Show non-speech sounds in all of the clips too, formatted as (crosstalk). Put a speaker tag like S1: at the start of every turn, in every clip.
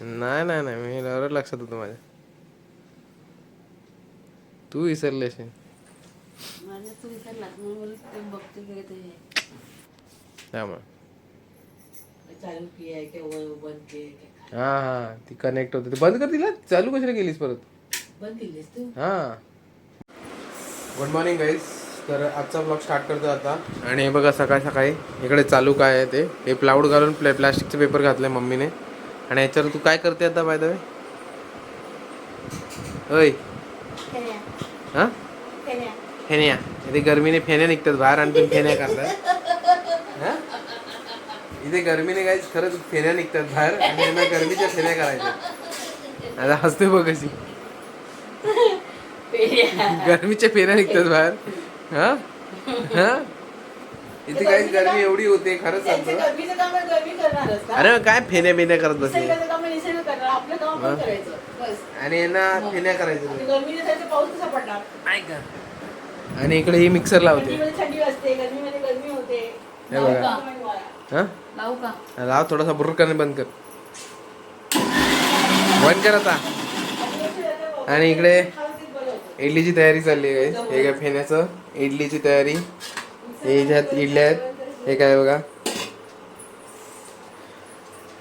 S1: नाही नाही नाही. मी बरोबर लक्षात होतं माझ्या. तू विसरले असेल. हा हा. ती कनेक्ट होते. ते बंद कर तिला. चालू कशाला केलीस परत?
S2: बंद केलीस तू?
S1: हा. गुड मॉर्निंग गाईज तर आजचा ब्लॉग स्टार्ट करतो आता. आणि हे बघा सकाळी सकाळी इकडे चालू काय आहे ते. हे प्लाऊड घालून प्ले प्लास्टिकचे पेपर घातले मम्मीने. आणि याच्यावर तू काय करते आता बाय द वे होय हा? फेन्या इथे गरमीने फेन्या निघतात बाहेर आणि तुम्ही फेन्या करतात. हा? इथे गरमीने काही खरंच फेन्या निघतात बाहेर आणि यांना गरमीच्या फेन्या करायच्या. आता हसते बघ कशी. गरमीच्या फेऱ्या निघतात बाहेर. हा? हा? इथे काही गरमी एवढी होते खरंच सांगतो.
S2: गरमीचं काम आहे, गरमी करणारच का?
S1: अरे काय फेन्या बिन्या करत बसले?
S2: निसर्गाचं काम आहे, निसर्ग करणार. आपलं काम पण करायचं बस.
S1: आणि यांना फेन्या करायचं
S2: आणि गरमीच्या साठी पाऊस कसा पडणार?
S1: ऐका आणि इकडे ही मिक्सर लावते.
S2: थंडीमध्ये थंडी वाजते गरमीमध्ये गरमी होते.
S1: हे बघा.
S2: लावू का?
S1: हा?
S2: लावू का?
S1: लाव थोडासा बुर्र करणे बंद कर. बंद कर आता. आणि इकडे इडलीची तयारी चालली आहे. guys. हे काय फेण्याचं? इडलीची तयारी. हे ह्याच्यात इडल्या आहेत हे काय बघा.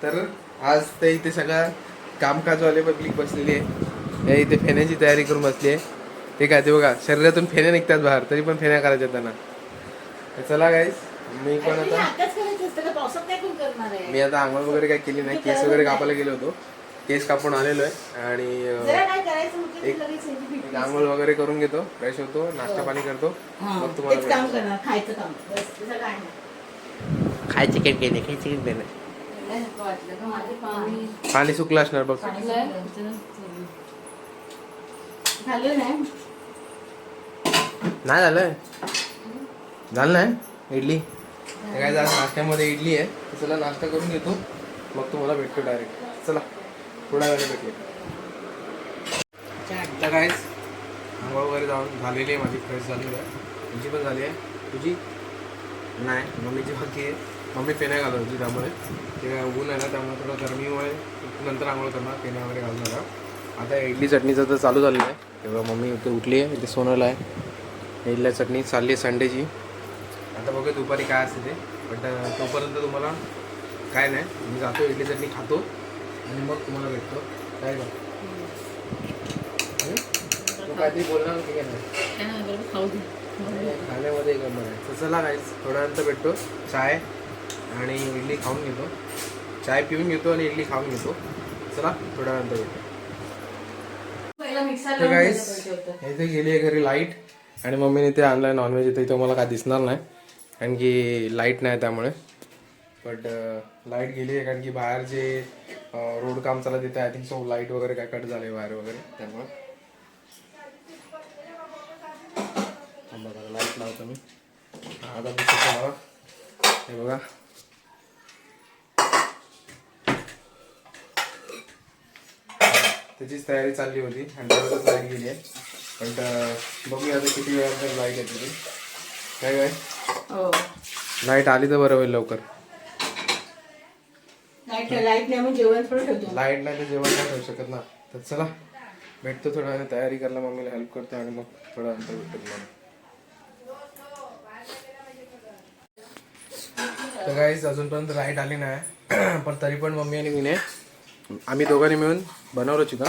S1: तर आज ते इथे सगळा कामकाजवाले पब्लिक बसलेली आहे हे इथे फेण्याची तयारी करून बसली आहे ते काय ते बघा शरीरातून फेण्या निघतात बाहेर तरी पण फेण्या करायच्या त्यांना. चला गाईस मी पण आता मी आता आंघोळ वगैरे काय केली नाही केस वगैरे कापायला गेलो होतो. केस कापून आलेलो आहे आणि एक-. आंघोळ वगैरे करून घेतो फ्रेश होतो नाश्ता पाणी करतो
S2: हा,
S1: मग तुम्हाला
S2: खायचं काम. बस दुसरं काय नाही.
S1: खाय चिकन केले
S2: पाणी.
S1: पाणी सुकलं असणार बघ.
S2: नाही?
S1: झालं. झालं नाही? इडली? हे काय झालं नाश्त्यामध्ये इडली आहे. चला नाश्ता करून घेतो. मग तुम्हाला भेटतो डायरेक्ट चला. थोड्या वेळाने भेटूया आता काहीच आंघोळ वगैरे जाऊन झालेली आहे माझी फ्रेश झालेली आहे. तुझी पण झाली आहे. तुझी? नाही मम्मीची बाकी आहे. मम्मी पेन्या घालत होती त्यामुळे. ते ऊन आहे ना त्यामुळे थोडं गरमीमुळे नंतर आंघोळ करणार पेन्या वगैरे घालून आता इडली चटणीचं तर चालू झालेलं आहे. तेव्हा मम्मी इथे उठली आहे इथे सोनल आहे. इडल्या चटणी चालली आहे संडेची. आता बघूया दुपारी काय असते ते. बट तोपर्यंत तुम्हाला काय नाही मी जातो इडली चटणी खातो. आणि मग तुम्हाला भेटतो. काय का? तू काहीतरी बोलणार का नाही?
S2: काय नाही,
S1: खाण्यामध्ये गंमत आहे. तर चला काय थोड्यानंतर भेटतो. चाय आणि इडली खाऊन घेतो. चाय पिऊन घेतो आणि इडली खाऊन घेतो. चला थोड्यानंतर भेटतो
S2: पहिला मिक्सर
S1: तर गाईस इथे गेली आहे घरी लाइट आणि मम्मीने ते आणलं आहे नॉनव्हेज इथे इथं मला काय दिसणार नाही. कारण की लाइट नाही त्यामुळे. बट लाइट गेली आहे कारण की बाहेर जे रोड काम चालत तिथे आय थिंक सो लाइट वगैरे काय कट झाले बाहेर वगैरे त्यामुळे. लाइट लावतो मी. हा, आता दिसतो हे बघा. त्याचीच तयारी चालली होती त्यावरच लाइट गेली आहे. पण बघूया आता किती वेळानंतर लाइट येते ती. काय काय?
S2: हो.
S1: लाइट आली तर बरं होईल लवकर.
S2: लाइट लाइट नाही मग जेवण थोडं ठेवतो.
S1: लाइट नाही तर जेवण नाही ठेवू शकत ना. तर चला भेटतो थोडा वेळ तयारी करायला मम्मीला हेल्प करतो आणि मग थोडा अंतर भेटतो तुम्हाला तर काहीच अजूनपर्यंत लाइट आली नाही. (clears throat) पण तरी पण मम्मी आणि मीने आम्ही दोघांनी मिळून बनवलं चिकन.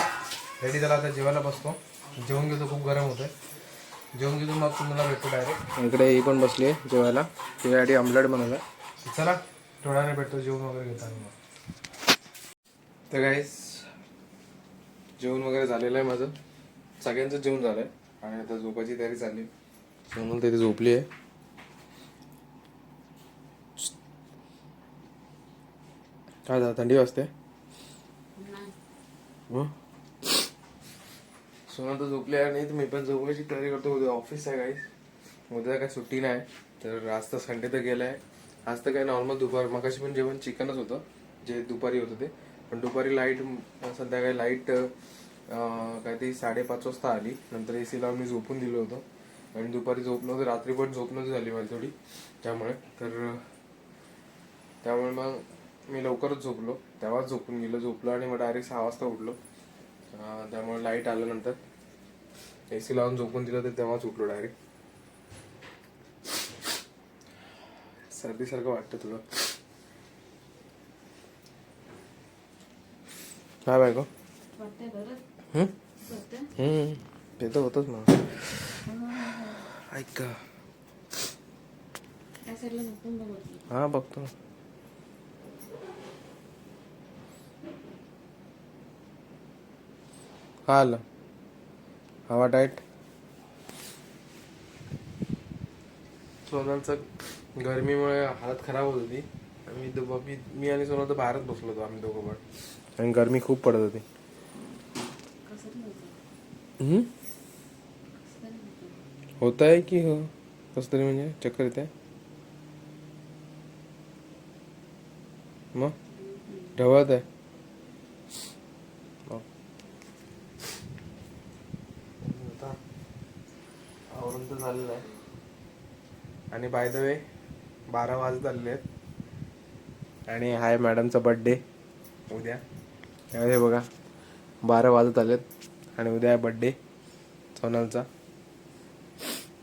S1: रेडी झाला आता जेवायला बसतो. जेवण घेतो खूप गरम होतं जेवण घेतो मग तुम्हाला भेटतो डायरेक्ट इकडे ही पण बसली आहे जेवायला त्यासाठी आमलेट बनवलं चला थोड्या वेळ भेटतो जेवण वगैरे घेतो आणि मग. तर काहीच जेवण वगैरे झालेलं आहे माझं. सगळ्यांचं जेवण झालं आहे आणि आता झोपायची तयारी चालली. सोनल तिथे झोपली आहे. काय झालं? थंडी वाजते? हं? सोनल तर झोपली आहे आणि मी पण झोपायची तयारी करतो. उद्या ऑफिस आहे काही उद्या काय सुट्टी नाही. तर आज तर संडे तर गेला आहे आज तर काय नॉर्मल दुपार. मगाशी पण जेवण चिकनच होतं. जे दुपारी होतं ते. पण दुपारी लाइट संध्याकाळी लाइट काहीतरी साडेपाच वाजता आली. नंतर ए सी लावून मी झोपून दिलं होतं. आणि दुपारी झोप नव्हतं रात्री पण झोप नव्हती झाली माझी थोडी. त्यामुळे तर त्यामुळे मग मी लवकरच झोपलो. तेव्हाच झोपून गेलो. झोपलो आणि मग डायरेक्ट सहा वाजता उठलो. त्यामुळे लाइट आल्यानंतर ए सी लावून झोपून दिलं तर तेव्हाच उठलो डायरेक्ट सर्दीसारखं वाटतं तुला? काय बायको? ते तर होतच ना ऐक हा बघतो काय आलं? हवा टाईट सोनलचं गरमीमुळे हालत खराब होत होती. आम्ही मी आणि सोनल तर बाहेरच बसलो होतो आम्ही दोघं पण. आणि गरमी खूप पडत होती.
S2: होत
S1: आहे की हो? कस तरी म्हणजे चक्कर येते मग? ढवळत आहे मग. आवरून तर झालेलं आहे. आणि बाय द वे बारा वाजत आलेले आहेत. आणि हाय मॅडमचा बड्डे उद्या. त्यामध्ये बघा बारा वाजत आलेत आणि उद्या आहे बड्डे सोनलचा.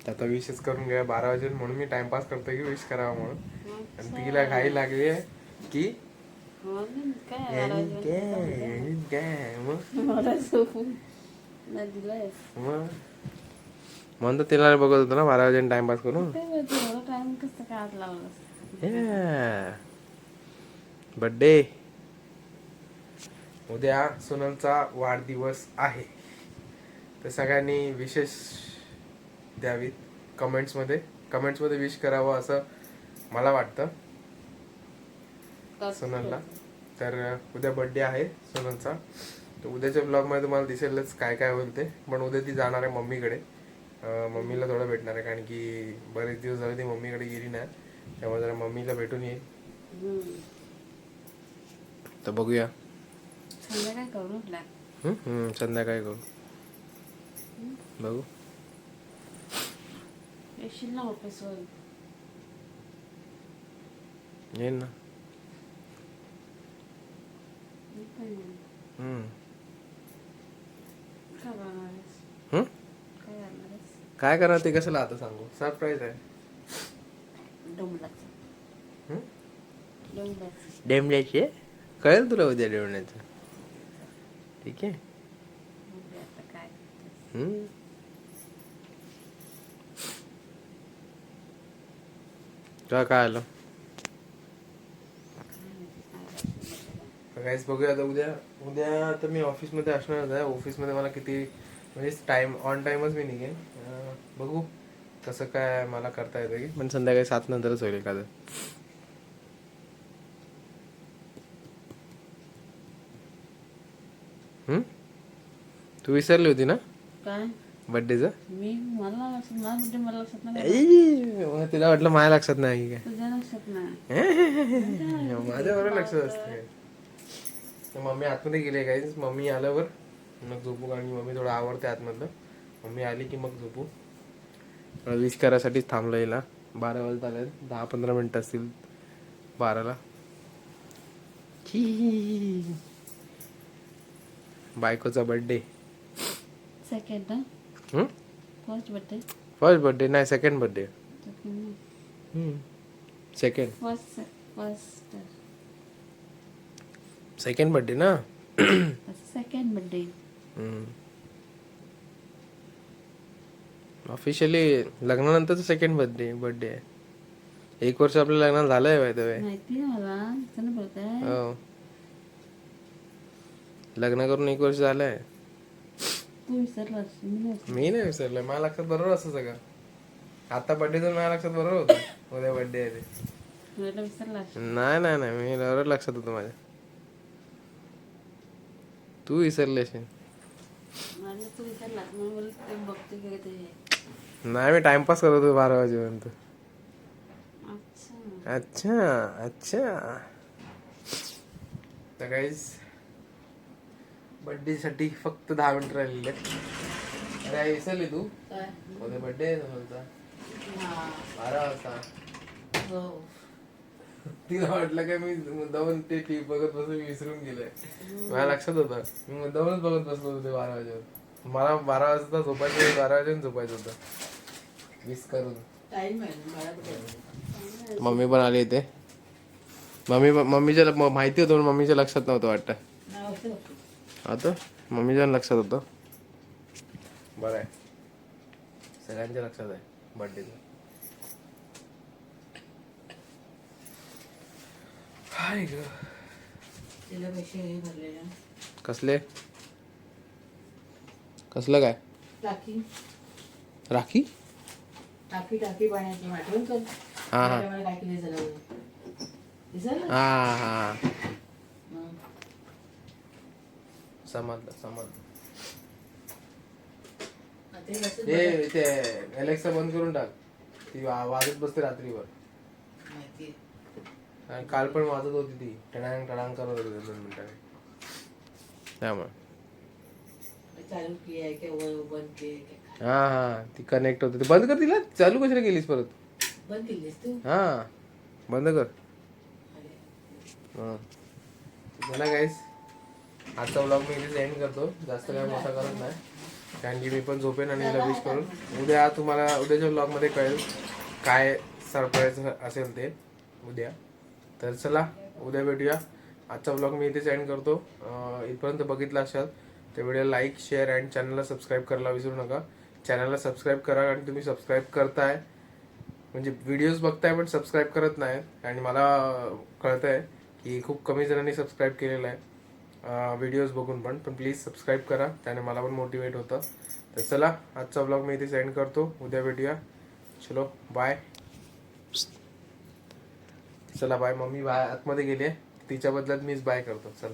S1: तर आता विशच करून घ्या बारा वाजेल म्हणून मी टाइमपास करतो की विश करावा म्हणून. आणि तिला घाई लागली आहे की
S2: हो
S1: म्हणून तर तिला बघत होतो ना बारा वाजेने टाइमपास करून. बड्डे उद्या सोनलचा वाढदिवस आहे. तर सगळ्यांनी विशेष द्यावीत कमेंट्समध्ये. कमेंट्समध्ये विश करावं असं मला वाटतं. सोनलला. तर उद्या बर्थडे आहे सोनलचा. तर उद्याच्या ब्लॉगमध्ये तुम्हाला दिसेलच काय काय होईल ते. पण उद्या ती जाणार आहे मम्मीकडे. मम्मीला थोडं भेटणार आहे कारण की बरेच दिवस झाले ती मम्मीकडे गेली नाही. त्यामुळे जरा मम्मीला भेटून येईल. तर बघूया.
S2: संध्याकाळी करू प्लॅन
S1: हम्म? हम्म, संध्याकाळी करू. बघू.
S2: येशील ना ऑफिसवर.
S1: येईन ना.
S2: काय करणार
S1: ते कशाला आता सांगू? सरप्राईज आहे. डेमल्याचे? कळेल तुला उद्या डेमण्याचं ठीक आहे
S2: काय करतेस.
S1: हम्म. तुला काय आलं. काहीच बघूया आता उद्या उद्या तर मी ऑफिसमध्ये असणारच आहे ऑफिसमध्ये मला किती म्हणजे टाइम ऑन टाइमच मी निघेन बघू कसं काय मला करता येतं की पण संध्याकाळी सात नंतरच होईल एखादं हम्म? तू विसरली होती ना?
S2: काय?
S1: बर्थडेचं
S2: मी? मला लक्षात मला म्हणजे मला लक्षात नाही.
S1: मग तिला वाटलं माझ्या लक्षात नाही की
S2: तुझ्या लक्षात नाही.
S1: काय माझ्या बरोबर लक्षात असते मम्मी आतमध्ये गेले काहीच मम्मी आल्यावर मग झोपू कारण की मम्मी थोडं आवडते आतमधलं. मम्मी आली की मग झोपू. विश करायसाठीच थांबलो हिला. बारा वाजत आले दहा पंधरा मिनिटं असतील बाराला. छी. बायकोचा बर्थडे
S2: सेकंड ना फर्स्ट बर्थडे
S1: फर्स्ट बर्थडे नाही second birthday second
S2: first first
S1: second birthday ना
S2: सेकंड बर्थडे
S1: ऑफिशियली लग्नानंतरच सेकंड बर्थडे बर्थडे आहे एक वर्ष आपल्या लग्नाला झालंय वे
S2: माहिती आहे मला.
S1: हो. लग्न करून एक वर्ष झालंय.
S2: तू मी नाही विसरले.
S1: मी नाही विसरलोय माझ्या लक्षात बरोबर असं सगळं. आता बर्थडे तर माझ्या लक्षात बरोबर होतं उद्या बर्थडे आहे ते.
S2: मला
S1: नाही नाही नाही मी बरोबर लक्षात होतं माझ्या. तू विसरली असेल.
S2: मला तू विसरलास म्हणून बोल ते बघते काय ते
S1: नाही मी टाइमपास करत होतो बारा वाजेपर्यंत.
S2: अच्छा.
S1: अच्छा अच्छा. तर काहीच बर्थडे साठी फक्त दहा मिनिट राहिलेले आहेत. अरे आई विसरली तू?
S2: काय?
S1: उद्या बर्थडे आहे तुमचा
S2: हा.
S1: बारा वाजता.
S2: हो.
S1: तिला वाटलं काय मी मुद्दामून ते टीव्ही बघत बसून मी विसरून गेलोय. माझ्या लक्षात होतं. मी मुद्दामूनच बघत बसलो होतो ते बारा वाजेवर. मला बारा वाजता झोपायचं बारा वाजेपर्यंत झोपायचं होतं. मिस करून.
S2: मला
S1: मम्मी पण आली इथे. मम्मी मम्मीच्या माहिती होतं मम्मीच्या लक्षात नव्हतं वाटतं. आता मम्मीच्या लक्षात होतं. बरं आहे सगळ्यांच्या लक्षात आहे बर्थडेचं हाय ग.
S2: तिला पैसे हे
S1: कसले? कसलं काय?
S2: टाकी
S1: राखी?
S2: टाकी टाकी पाण्याची
S1: हा, हा.
S2: दिसलं?
S1: हा हा
S2: मग
S1: समजलं समजलं.
S2: आता हे.
S1: ते एलेक्सा बंद करून टाक. ती वा- वाजत बसते रात्रीवर. आणि काल पण वाजत होती ती. टणांग टणांग करत होती दोन मिनिटाने. त्यामुळे.
S2: चालू की आहे की व- बंद की आहे की
S1: हा हा. ती कनेक्ट होते. बंद कर तिला. चालू कशाला केलीस परत?
S2: बंद केलीस तू?
S1: हा. बंद कर. हा. चला गाईस आजचा ब्लॉग मी इथेच एंड करतो. जास्त काय मोठा करत नाही. कारण की मी पण झोपेन आणि हिला विश करून. उद्या तुम्हाला उद्याच्या ब्लॉगमध्ये कळेल काय सरप्राईज असेल ते. उद्या. तर चला उद्या भेटूया. आजचा ब्लॉग मी इथेच एंड करतो. इथपर्यंत बघितला असाल तर व्हिडिओ लाईक शेअर अँड चॅनलला सबस्क्राईब करायला विसरू नका. चॅनलला सबस्क्राईब करा आणि तुम्ही सबस्क्राईब करताय. म्हणजे व्हिडिओज बघताय पण सबस्क्राईब करत नाही आणि मला कळतं आहे की खूप कमी जणांनी सबस्क्राईब केलेलं आहे. व्हिडिओज बघून पण. पण प्लीज सबस्क्राईब करा. त्याने मला पण मोटिवेट होतं. तर चला आजचा ब्लॉग मी इथे सेंड करतो. उद्या भेटूया. चलो बाय चला बाय मम्मी बाय आतमध्ये गेली आहे. तिच्या बदल्यात मीच बाय करतो. चला.